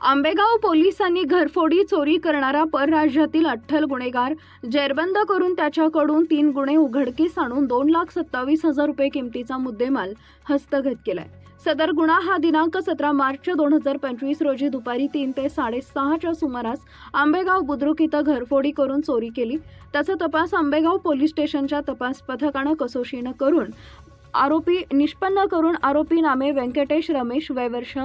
आंबेगाव पोलिसांनी घरफोडी चोरी करणारा परराज्यातील अठ्ठल गुन्हेगार जेरबंद करून त्याच्याकडून तीन गुन्हे उघडकीस आणून दोन लाख सत्तावीस हजार रुपये किमतीचा मुद्देमाल हस्तगत केलाय. सदर गुन्हा हा दिनांक सतरा मार्च दोन हजार पंचवीस रोजी दुपारी तीन ते साडेसहाच्या सुमारास आंबेगाव बुद्रुक इथं घरफोडी करून चोरी केली. त्याचा तपास आंबेगाव पोलीस स्टेशनच्या तपास पथकानं कसोशीनं करून आरोपी निष्पन्न करून आरोपी नामे व्यंकटेश रमेश वयवर्ष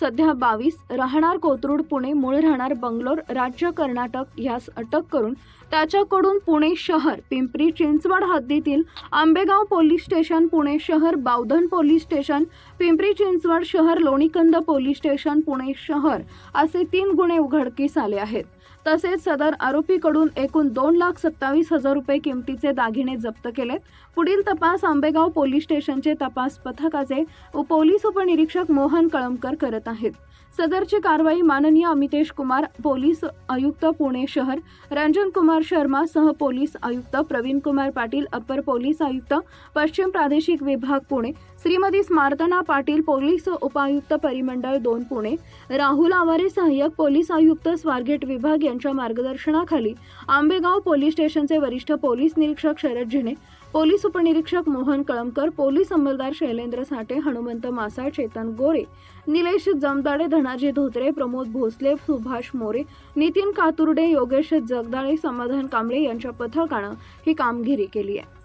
सध्या बावीस राहणार कोथरूड पुणे मूळ राहणार बंगलोर राज्य कर्नाटक यास अटक करून त्याच्याकडून पुणे शहर पिंपरी चिंचवड हद्दीतील आंबेगाव पोलीस स्टेशन पुणे शहर बावधन पोलीस स्टेशन पिंपरी चिंचवड शहर लोणीकंद पोलीस स्टेशन पुणे शहर असे तीन गुन्हे उघडकीस आले आहेत. तसेच सदर आरोपीकडून एकूण दोन लाख सत्तावीस हजार रुपये किमतीचे दागिने जप्त केलेत. पुढील तपास आंबेगाव पोलीस स्टेशनचे तपास पथकाचे पोलीस उपनिरीक्षक मोहन कळमकर करत करत आहेत. सदरची कारवाई माननीय अमितेश कुमार पोलीस आयुक्त पुणे शहर रंजन कुमार शर्मा सह पोलीस आयुक्त प्रवीण कुमार पाटील अपर पोलीस आयुक्त पश्चिम प्रादेशिक विभाग पुणे श्रीमती स्मार्तना पाटील पोलीस उपायुक्त परिमंडळ दोन पुणे राहुल आवारे सहाय्यक पोलीस आयुक्त स्वारगेट विभाग यांच्या मार्गदर्शनाखाली आंबेगाव पोलीस स्टेशनचे वरिष्ठ पोलीस निरीक्षक शरद झिणे पोलीस उपनिरीक्षक मोहन कळमकर पोलीस अंमलदार शैलेंद्र साठे हनुमंत मासाळ चेतन गोरे निलेश जमदाडे धनाजी धोत्रे प्रमोद भोसले सुभाष मोरे नितीन कातुर्डे योगेश जगदाळे समाधान कांबळे यांच्या पथकानं ही कामगिरी केली आहे.